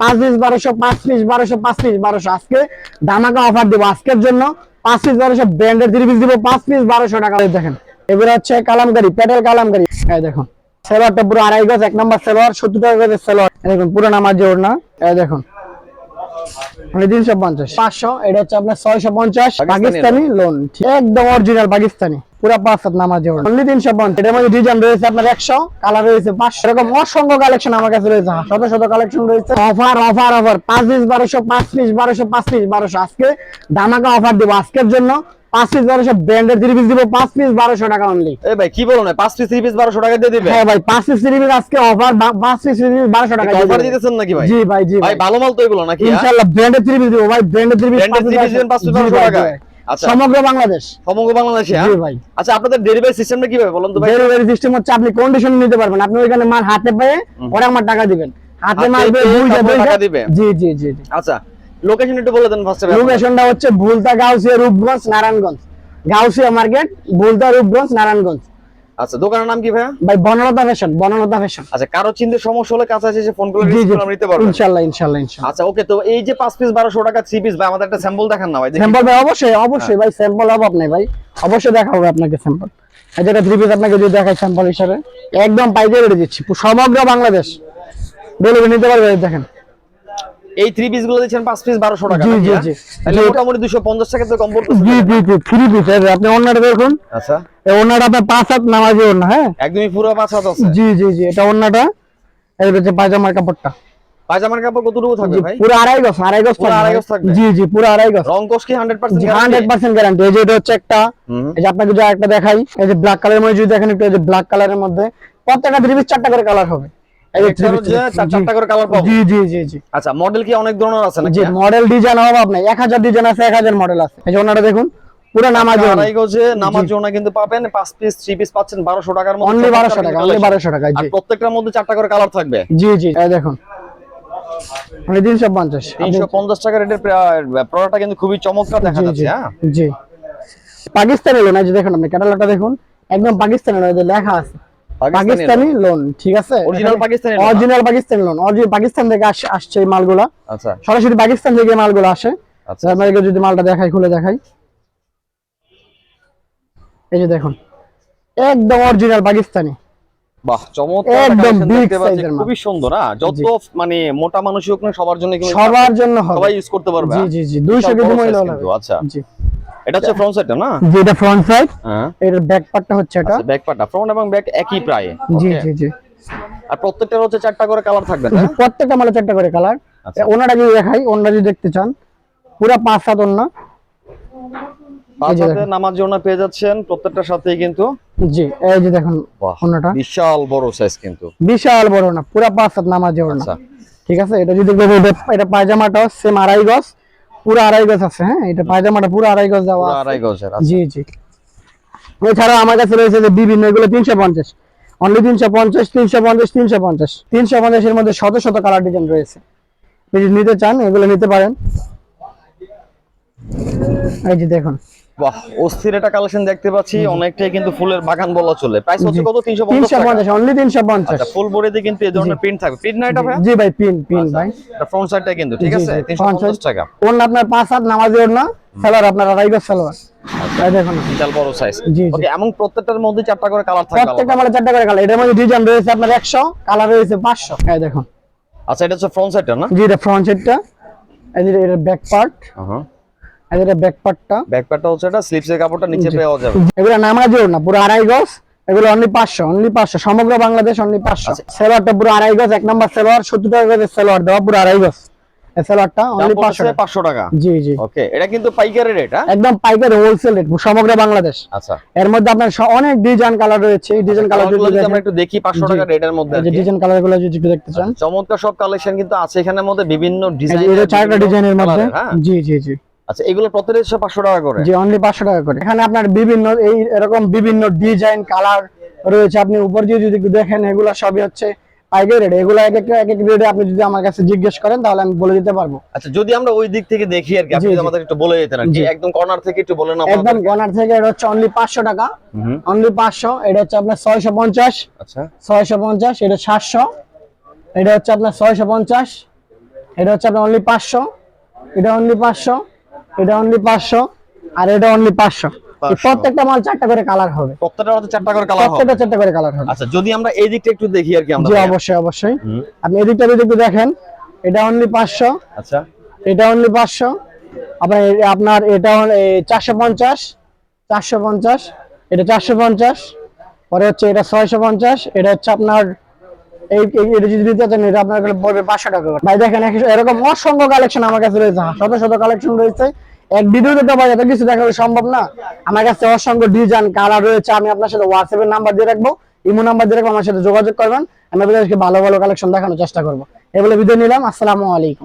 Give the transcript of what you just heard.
পাঁচ বারোশো পাঁচ বারোশো বারোশো। আজকে অফার দেবো আজকের জন্য। পাঁচ বারোশো পাঁচ বারোশো টাকা দেখেন। হচ্ছে দেখুন পুরো আড়াই গজ, এক নম্বর সেলোয়ার সেলোয়ার পুরো নামার জোর না? দেখুন। তিনশো পঞ্চাশ। পাঁচশো এটা হচ্ছে আপনার ছয়শো পঞ্চাশ পাকিস্তানি লোন একদম অরিজিনাল পাকিস্তানি পুরা পাঁচ হাত নামাজ অনলি তিনশো পঞ্চাশ। এটার মধ্যে ডিজাইন রয়েছে আপনার একশো কালার রয়েছে পাঁচশো। এরকম অসংখ্য কালেকশন আমার কাছে রয়েছে। শত শত কালেকশন রয়েছে। অফার অফার অফার পাঁচ পিস বারোশো পাঁচ পিস বারোশো পাঁচ পিস বারোশো। আজকে দামাকা অফার দিব। আজকের জন্য পাঁচ পিস বারোশো ব্র্যান্ডের থ্রি পিস দিব পাঁচ পিস বারোশো টাকা অনলি এই ভাই কি বলো না পাঁচ পিস থ্রি পিস বারোশো টাকা দিয়ে দিবে? হ্যাঁ ভাই পাঁচ পিস থ্রি পিস আজকে অফার পাঁচ পিস থ্রি পিস বারোশো টাকা অফার দিতেছেন নাকি ভাই? জি ভাই জি ভাই ভালো মাল তো এগুলো নাকি হ্যাঁ? ইনশাআল্লাহ ব্র্যান্ডের থ্রি পিস দিব ভাই ব্র্যান্ডের থ্রি পিস পাঁচ বারোশো? আচ্ছা। সমগ্র বাংলাদেশ। সমগ্র বাংলাদেশে হ্যাঁ? জি ভাই। আচ্ছা আপনাদের ডেলিভারি সিস্টেমটা কীভাবে বলুন তো ভাই? ডেলিভারি সিস্টেম হচ্ছে আপনি কন্ডিশন নিতে পারবেন। আপনি ওইখানে মাল হাতে পেয়ে ওরা আমার টাকা দিবেন। হাতে মাল বুঝে টাকা দিবে? জি জি জি। আচ্ছা। লোকেশন একটু বলে দেন ফার্স্টে লোকেশনটা হচ্ছে ভুলতা গাউসিয়া রূপগঞ্জ নারায়ণগঞ্জ। গাউসিয়া মার্কেট ভুলতা রূপগঞ্জ নারায়ণগঞ্জ। আচ্ছা দোকানের নাম কি ভাই ভাই বনলতা ফ্যাশন বনলতা ফ্যাশন আচ্ছা কারও চিন্তা সমস্যা হলে কাছে এসে ফোন করে নিতে ইনশাআল্লাহ ইনশাআল্লাহ ইনশাআল্লাহ আচ্ছা ওকে তো এই যে পাঁচ পিস বারোশো টাকা থ্রি পিস ভাই আমাদের একটা স্যাম্পল দেখান না ভাই। স্যাম্পল ভাই অবশ্যই অবশ্যই ভাই স্যাম্পল অভাব নেই ভাই। অবশ্যই দেখা হবে আপনাকে স্যাম্পল এই যেটা থ্রি পিস আপনাকে যদি দেখাই স্যাম্পল হিসাবে একদম পাইকারি রেটে দিচ্ছি সমগ্র বাংলাদেশ। ডেলিভারি নিতে পারবে দেখেন। এই থ্রি পিসগুলো দিচ্ছেন পাঁচ পিস বারোশো টাকা জি, জি, হ্যাঁ? তাহলে মোটামুটি দুশো পঞ্চাশ টাকা তো কম পড়তেছে জি জি জি থ্রি পিস আপনি অন্যটা দেখুন। আচ্ছা। আপনার পাঁচ হাত নামাজি হ্যাঁ? একদমই পুরো পাঁচ হাত আছে। জি জি জি এটা এই হচ্ছে পায়জামার কাপড়টা। পায়জামার কাপড় কতটুকু থাকবে ভাই? পুরো আড়াই গজ আড়াই গজ পুরো আড়াই গজ থাকবে? জি জি পুরো আড়াই গজ। রং কোষ কি hundred percent hundred percent guarantee এই যে এটা হচ্ছে একটা। এই যে আপনাকে যদি একটা দেখাই এই যে ব্ল্যাক কালারের মধ্যে যদি দেখেন একটু এই যে ব্ল্যাক কালারের মধ্যে প্রত্যেকটা থ্রি পিস চারটা করে কালার হবে। এই যে একটার three piece- যে চার- জি। চারটা করে কালার পাবো। জি জি জি জি। আচ্ছা মডেল কি অনেক ধরনের আছে নাকি? মডেল ডিজাইন হবে আপনার এক হাজার ডিজাইন আছে এক হাজার মডেল আছে। এই যে ওনাটা দেখুন পুরো নামাজ আড়াই গজে নামার জন্য কিন্তু পাবেন পাঁচ পিস থ্রি পিস পাচ্ছেন বারোশো টাকার মধ্যে অনলি চমৎকার বারোশো টাকা অনলি collection। বারোশো টাকা আর প্রত্যেকটার মধ্যে চারটা করে কালার থাকবে? জি জি এই দেখুন। মানে টাকা রেটের প্রোডাক্টটা কিন্তু খুবই চমৎকার দেখা যাচ্ছে হ্যাঁ? জি। পাকিস্তানি লোন যে দেখুন আপনি ক্যাটালগটা দেখুন একদম পাকিস্তানি লোন লেখা আছে। পাকিস্তানি লোন ঠিক আছে? Original Pakistani? Original Pakistani lawn original Pakistan থেকে আস- আসছে এই মালগুলা। আচ্ছা। সরাসরি পাকিস্তান থেকে মালগুলো আসে। আচ্ছা আপনাদেরকে যদি মালটা দেখাই খুলে দেখাই। এই যে দেখুন একদম অরিজিনাল পাকিস্তানি। বাহ চমৎকার একদম এর মাল। খুবই সুন্দর হ্যাঁ? যত মানে মোটা মানুষই হোক না সবার জন্য সবার জন্য হবে। সবাই ইউজ করতে পারবে জি হ্যাঁ? জি জি 200 কেজি মহিলা আচ্ছা। জি। এটা হচ্ছে ফ্রন্ট সাইডটা না? জি এটা ফ্রন্ট সাইড হ্যাঁ। এর ব্যাক পার্টটা হচ্ছে এটা। ব্যাক পার্টটা ফ্রন্ট এবং ব্যাক একই প্রায়। জি জি জি। আর প্রত্যেকটার হচ্ছে চারটা করে কালার থাকবে না? প্রত্যেকটা মালে চারটা করে কালার আচ্ছা। ওনাটা যদি দেখাই ওনাটা যদি দেখতে চান পুরা পাঁচ সাত ওনা নামার জন্য পেয়ে যাচ্ছেন প্রত্যেকটার সাথেই কিন্তু জি এই যে দেখুন ওনাটা বিশাল বড় সাইজ কিন্তু। বিশাল বড় না পুরা পাঁচ সাত নামাজ ওনা আচ্ছা। ঠিক আছে এটা যদি এটা পায়জামাটা সেম আড়াই গজ। পুরো আড়াই গজ আছে হ্যাঁ? এটা পায়জামাটা পুরো আড়াই গজ দেওয়া আড়াই গজের। জি জি। এছাড়া আমার কাছে রয়েছে যে বিভিন্ন এগুলো তিনশো পঞ্চাশ। অনলি তিনশো পঞ্চাশ তিনশো পঞ্চাশ তিনশো পঞ্চাশ। তিনশো পঞ্চাশের মধ্যে শত শত কালার ডিজাইন রয়েছে। যদি নিতে চান এগুলো নিতে পারেন। এই যে দেখুন। বাহ অস্থির একটা কালেকশন দেখতে পাচ্ছি। অনেকটাই কিন্তু ফুলের বাগান বলা চলে। প্রাইস হচ্ছে কত? তিনশো তিনশো পঞ্চাশ অনলি তিনশো পঞ্চাশ। আচ্ছা ফুল বডিতে কিন্তু এই ধরনের প্রিন্ট থাকবে। প্রিন্ট না এটা ভাই জি ভাই পিন পিন ভাই। ফ্রন্ট সাইডটা কিন্তু ঠিক আছে? জি, তিনশো front পঞ্চাশ side। টাকা। ওর আপনার পাঁচ হাত নামাজি ওর না সালোয়ার আপনার আড়াই গজ সালোয়ার এই দেখুন। বিশাল বড় সাইজ। ওকে এমন প্রত্যেকটার মধ্যে চারটা করে কালার থাকবে প্রত্যেকটা মানে চারটা করে কালার এটার মধ্যে ডিজাইন রয়েছে আপনার একশো কালার রয়েছে পাঁচশো। এই দেখুন। আচ্ছা এটা হচ্ছে ফ্রন্ট সাইডটা না? জি এটা ফ্রন্ট সাইডটা এই যে এটা ব্যাক পার্ট হ্যাঁ যে এটা ব্যাক পার্টটা ব্যাক পার্টটা হচ্ছে এটা স্লিপসের কাপড়টা নিচে পাওয়া যাবে। এগুলো নামাজি ওর না পুরো আড়াই গজ এগুলো অনলি পাঁচশো অনলি পাঁচশো সমগ্র বাংলাদেশ অনলি পাঁচশো। আচ্ছা। সেলোয়ারটা পুরো আড়াই গজ এক নম্বর সেলোয়ার সত্তর টাকা গজের সেলোয়ার দেওয়া পুরো আড়াই গজ। এই সেলোয়ারটা অনলি পাঁচশো পড়ছে টাকা। পাঁচশো টাকা। জি জি। ওকে এটা কিন্তু পাইকারি রেট হ্যাঁ? একদম পাইকারি হোলসেল রেট সমগ্র বাংলাদেশ। আচ্ছা। এর মধ্যে আপনার অনেক ডিজাইন কালার রয়েছে এই ডিজাইন কালার কালারগুলো যদি আমরা একটু দেখি পাঁচশো জি। টাকা রেটের মধ্যে আর কি। ডিজাইন কালারগুলো যদি একটু দেখতে চান। চমৎকার সব কালেকশন কিন্তু আছে এখানের মধ্যে বিভিন্ন ডিজাইন এটা চারটা ডিজাইনের মধ্যে। হ্যাঁ? জি জি জি। আচ্ছা এগুলো প্রত্যেকটা পাঁচশো টাকা করে। জি অনলি পাঁচশো টাকা করে। এখানে আপনার বিভিন্ন এই এরকম বিভিন্ন ডিজাইন কালার রয়েছে। আপনি উপর দিয়ে যদি দেখেন এগুলো সবই হচ্ছে পাইকারি রেট এগুলো এক একটা এক এক রেটে আপনি যদি আমার কাছে জিজ্ঞেস করেন তাহলে আমি বলে দিতে পারব। আচ্ছা যদি আমরা ওই দিক থেকে দেখি আর কি আপনি। আমাদের একটু বলে দিতেন আর কি। একদম কর্নার থেকে একটু বলেন একদম আমাদের গনার থেকে এটা হচ্ছে অনলি পাঁচশো টাকা। হুম, অনলি পাঁচশো এটা হচ্ছে আপনার ছয়শো পঞ্চাশ। আচ্ছা। ছয়শো পঞ্চাশ এটা সাতশো। এটা হচ্ছে আপনার ছয়শো পঞ্চাশ। এটা হচ্ছে আপনার অনলি পাঁচশো। এটা অনলি পাঁচশো। এটা অনলি পাঁচশো আর এটা অনলি পাঁচশো। 500 প্রত্যেকটা মাল চারটা করে কালার হবে। প্রত্যেকটা চারটা করে কালার হবে। প্রত্যেকটা চারটা করে কালার হবে। আচ্ছা যদি আমরা এই দিকটা একটু দেখি আর কি আমরা জি অবশ্যই অবশ্যই। আপনি এদিকটা যদি একটু দেখেন এটা অনলি পাঁচশো আচ্ছা। এটা অনলি পাঁচশো আপনার আপনার এটা চারশো পঞ্চাশ চারশো পঞ্চাশ এটা চারশো পঞ্চাশ পরে হচ্ছে এটা ছয়শো পঞ্চাশ এটা হচ্ছে আপনার এই এই- এটা যদি দিতে চান এটা আপনার পড়বে টাকা। ভাই দেখেন এরকম অসংখ্য কালেকশন আমার কাছে রয়েছে। শত শত কালেকশন রয়েছে। এক ভিডিওতে তো ভাই এত কিছু দেখানো সম্ভব না। আমার কাছে অসংখ্য ডিজাইন কালার রয়েছে, আমি আপনার সাথে হোয়াটসঅ্যাপ এর নাম্বার দিয়ে রাখব ইমো নাম্বার দিয়ে রাখব, আমার সাথে যোগাযোগ করবেন। আমি আপনাদেরকে ভালো ভালো কালেকশন দেখানোর চেষ্টা করব। এগুলো ভিডিও নিলাম, আসসালামু আলাইকুম।